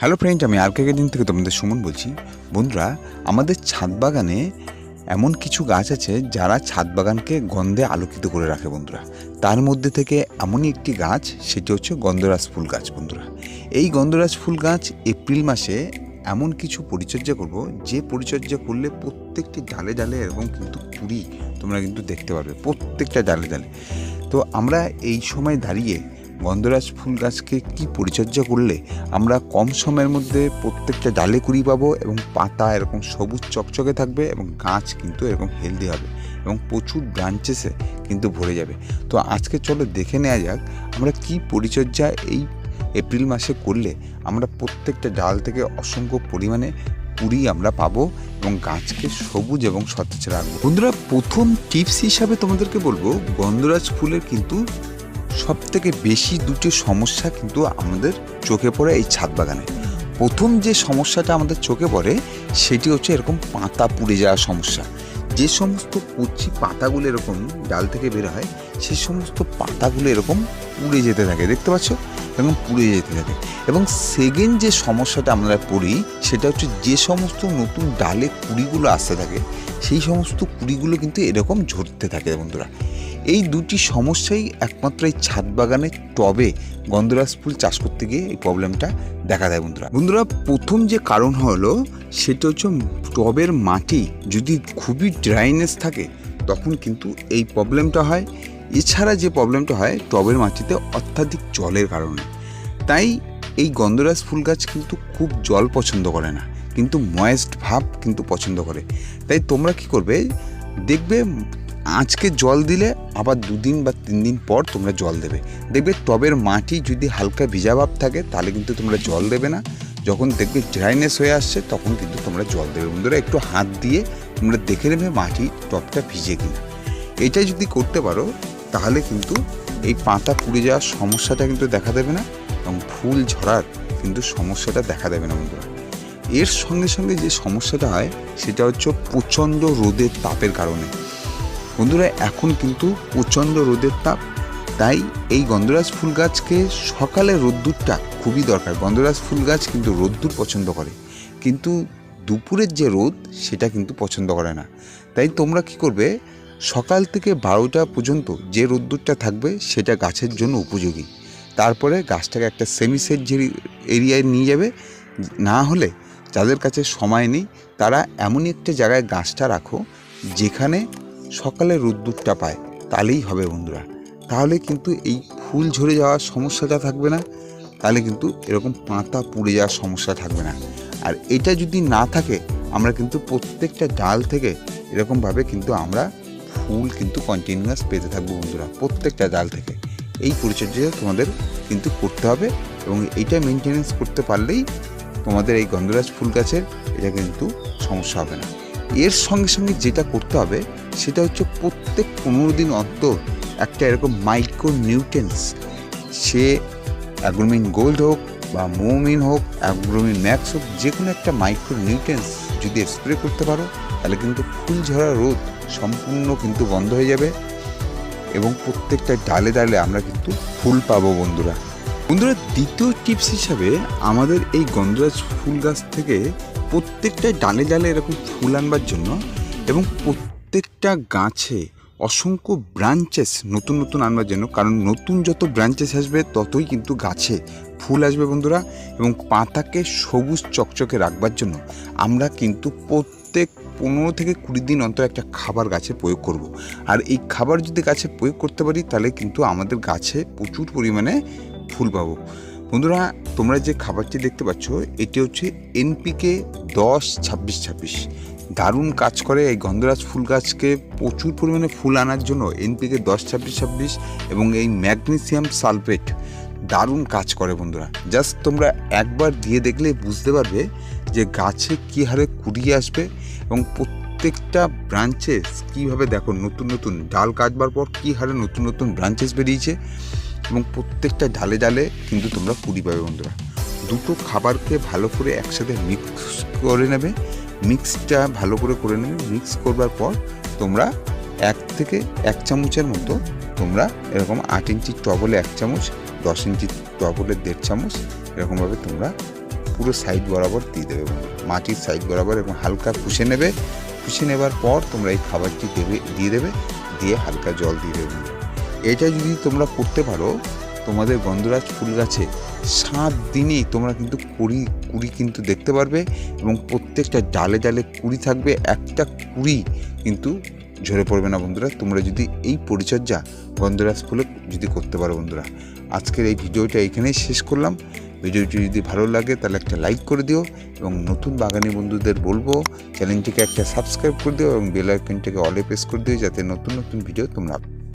Hello friend আমি আর কে দিন থেকে তোমাদের সুমন বলছি। বন্ধুরা, আমাদের ছাদ বাগানে এমন কিছু গাছ আছে যারা ছাদ বাগানকে গন্ধে আলোকিত করে রাখে বন্ধুরা। তার মধ্যে থেকে এমনই একটি গাছ, সেটি হচ্ছে গন্ধরাজ ফুল গাছ বন্ধুরা। এই গন্ধরাজ ফুল গাছ এপ্রিল মাসে এমন কিছু পরিচর্যা করব, যে পরিচর্যা করলে প্রত্যেকটি ডালে ডালে, এরকম কিন্তু কুড়ি, তোমরা কিন্তু দেখতে পারবে, প্রত্যেকটা ডালে ডালে। তো আমরা এই সময় দাঁড়িয়ে গন্ধরাজ ফুল গাছকে কি পরিচর্যা করলে আমরা কম সময়ের মধ্যে প্রত্যেকটা ডালে কুড়ি পাবো এবং পাতা এরকম সবুজ চকচকে থাকবে এবং গাছ কিন্তু এরকম হেলদি হবে এবং প্রচুর ব্রাঞ্চেসে কিন্তু ভরে যাবে। তো আজকে চলো দেখে নেওয়া যাক আমরা কি পরিচর্যা এই এপ্রিল মাসে করলে আমরা প্রত্যেকটা ডাল থেকে অসংখ্য পরিমাণে কুড়ি আমরা পাবো এবং গাছকে সবুজ এবং সতেজ রাখব। বন্ধুরা, প্রথম টিপস হিসাবে তোমাদেরকে বলব গন্ধরাজ ফুলের কিন্তু সব থেকে বেশি দুটি সমস্যা কিন্তু আমাদের চোখে পড়ে এই ছাদ বাগানে। প্রথম যে সমস্যাটা আমাদের চোখে পড়ে, সেটি হচ্ছে এরকম পাতা পুড়ে যাওয়ার সমস্যা। যে সমস্ত কচি পাতাগুলো এরকম ডাল থেকে বের হয়, সে সমস্ত পাতাগুলো এরকম পুড়ে যেতে থাকে, দেখতে পাচ্ছ? এবং পুড়ে যেতে থাকে। এবং সেকেন্ড যে সমস্যাটা আমরা পড়ি, সেটা হচ্ছে যে সমস্ত নতুন ডালে কুড়িগুলো আসতে থাকে, সেই সমস্ত কুড়িগুলো কিন্তু এরকম ঝরতে থাকে বন্ধুরা। এই দুটি সমস্যাই একমাত্র এই ছাদ বাগানের টবে গন্ধরাজ ফুল চাষ করতে গিয়ে এই প্রবলেমটা দেখা দেয় বন্ধুরা। বন্ধুরা, প্রথম যে কারণ হলো, সেটা হচ্ছে টবের মাটি যদি খুবই ড্রাইনেস থাকে, তখন কিন্তু এই প্রবলেমটা হয়। এছাড়া যে প্রবলেমটা হয়, টবের মাটিতে অত্যাধিক জলের কারণে। তাই এই গন্ধরাজ ফুল গাছ কিন্তু খুব জল পছন্দ করে না, কিন্তু ময়েস্ট ভাব কিন্তু পছন্দ করে। তাই তোমরা কি করবে, দেখবে আজকে জল দিলে আবার দুদিন বা তিন দিন পর তোমরা জল দেবে। দেখবে টবের মাটি যদি হালকা ভিজা ভাব থাকে, তাহলে কিন্তু তোমরা জল দেবে না। যখন দেখবে ড্রাইনেস হয়ে আসছে, তখন কিন্তু তোমরা জল দেবে। বন্ধুরা, একটু হাত দিয়ে তোমরা দেখে নেবে মাটি টবটা ভিজে কিনা। এটা যদি করতে পারো, তাহলে কিন্তু এই পাতা পুড়ে যাওয়ার সমস্যাটা কিন্তু দেখা দেবে না এবং ফুল ঝরার কিন্তু সমস্যাটা দেখা দেবে না বন্ধুরা। এর সঙ্গে সঙ্গে যে সমস্যাটা হয়, সেটা হচ্ছে প্রচণ্ড রোদের তাপের কারণে। বন্ধুরা, এখন কিন্তু প্রচণ্ড রোদের তাপ, তাই এই গন্ধরাজ ফুল গাছকে সকালে রোদ্দুরটা খুবই দরকার। গন্ধরাজ ফুল গাছ কিন্তু রোদ্দুর পছন্দ করে, কিন্তু দুপুরের যে রোদ, সেটা কিন্তু পছন্দ করে না। তাই তোমরা কি করবে, সকাল থেকে বারোটা পর্যন্ত যে রোদ্দুরটা থাকবে, সেটা গাছের জন্য উপযোগী। তারপরে গাছটাকে একটা সেমি সেট যে এরিয়ায় নিয়ে যাবে, না হলে যাদের কাছে সময় নেই, তারা এমনই একটা জায়গায় গাছটা রাখো, যেখানে সকালে রোদ্দুরটা পায়, তাহলেই হবে বন্ধুরা। তাহলে কিন্তু এই ফুল ঝরে যাওয়ার সমস্যাটা থাকবে না, তাহলে কিন্তু এরকম পাতা পুড়ে যাওয়ার সমস্যা থাকবে না। আর এটা যদি না থাকে, আমরা কিন্তু প্রত্যেকটা ডাল থেকে এরকমভাবে কিন্তু আমরা ফুল কিন্তু কন্টিনিউয়াস পেতে থাকব বন্ধুরা, প্রত্যেকটা ডাল থেকে। এই পরিচর্যা তোমাদের কিন্তু করতে হবে এবং এইটা মেনটেনেন্স করতে পারলেই তোমাদের এই গন্ধরাজ ফুল গাছের এটা কিন্তু সমস্যা হবে না। এর সঙ্গে সঙ্গে যেটা করতে হবে, সেটা হচ্ছে প্রত্যেক পনেরো দিন অন্তর একটা এরকম মাইক্রো নিউট্রেন্স সে অ্যাগ্রোমিন গোল্ড হোক বা মোমিন হোক অ্যাগ্রোমিন ম্যাক্স হোক যে কোনো একটা মাইক্রো নিউট্রেন্স যদি স্প্রে করতে পারো, তাহলে কিন্তু ফুল ঝরা রোদ সম্পূর্ণ কিন্তু বন্ধ হয়ে যাবে এবং প্রত্যেকটা ডালে ডালে আমরা কিন্তু ফুল পাবো বন্ধুরা। বন্ধুরা, দ্বিতীয় টিপস হিসাবে আমাদের এই গন্ধরাজ ফুল গাছ থেকে প্রত্যেকটা ডালে ডালে এরকম ফুল আনবার জন্য এবং প্রত্যেকটা গাছে অসংখ্য ব্রাঞ্চেস নতুন নতুন আনবার জন্য, কারণ নতুন যত ব্রাঞ্চেস আসবে, ততই কিন্তু গাছে ফুল আসবে বন্ধুরা এবং পাতাকে সবুজ চকচকে রাখবার জন্য আমরা কিন্তু প্রত্যেক পনেরো থেকে কুড়ি দিন অন্তর একটা খাবার গাছে প্রয়োগ করব। আর এই খাবার যদি গাছে প্রয়োগ করতে পারি, তাহলে কিন্তু আমাদের গাছে প্রচুর পরিমাণে ফুল পাবো বন্ধুরা, তোমরা যে খাবারটি দেখতে পাচ্ছ, এটি হচ্ছে এনপিকে দশ ছাব্বিশ ছাব্বিশ। দারুণ কাজ করে এই গন্ধরাজ ফুল গাছকে প্রচুর পরিমাণে ফুল আনার জন্য এনপিকে দশ ছাব্বিশ ছাব্বিশ এবং এই ম্যাগনেসিয়াম সালফেট। দারুণ কাজ করে বন্ধুরা। জাস্ট তোমরা একবার দিয়ে দেখলে বুঝতে পারবে যে গাছে কী হারে কুড়িয়ে আসবে এবং প্রত্যেকটা ব্রাঞ্চেস কীভাবে দেখো, নতুন নতুন ডাল কাটবার পর কী হারে নতুন নতুন ব্রাঞ্চেস বেরিয়েছে। এবং প্রত্যেকটা ডালে ডালে কিন্তু তোমরা কুড়ি পাবে বন্ধুরা। দুটো খাবারকে ভালো করে একসাথে মিক্স করে নেবে। মিক্সটা ভালো করে করে নেবে। মিক্স করবার পর তোমরা এক থেকে এক চামচের মতো তোমরা এরকম আট ইঞ্চি টবলে এক চামচ, দশ ইঞ্চি টবলে দেড় চামচ এরকমভাবে তোমরা পুরো সাইড বরাবর দিয়ে দেবে মাটির সাইড বরাবর এবং হালকা পুষে নেবে। পুষে নেবার পর তোমরা এই খাবারটি দেবে, দিয়ে দেবে। দিয়ে হালকা জল দিয়ে দেবে এটা যদি তোমরা করতে পারো, তোমাদের গন্ধরাজ ফুল গাছে সাত দিনেই তোমরা কিন্তু কুড়ি কুড়ি কিন্তু দেখতে পারবে এবং প্রত্যেকটা ডালে ডালে কুড়ি থাকবে, একটা কুড়ি কিন্তু ঝরে পড়বে না বন্ধুরা। তোমরা যদি এই পরিচর্যা গন্ধরাজ ফুলে যদি করতে পারো বন্ধুরা। আজকের এই ভিডিওটা এখানেই শেষ করলাম। ভিডিওটি যদি ভালো লাগে তাহলে একটা লাইক করে দিও এবং নতুন বাগানি বন্ধুদের বলব, চ্যানেলটিকে একটা সাবস্ক্রাইব করে দিও এবং বেল আইকনটাকে অলে প্রেস করে দিও যাতে নতুন নতুন ভিডিও তোমরা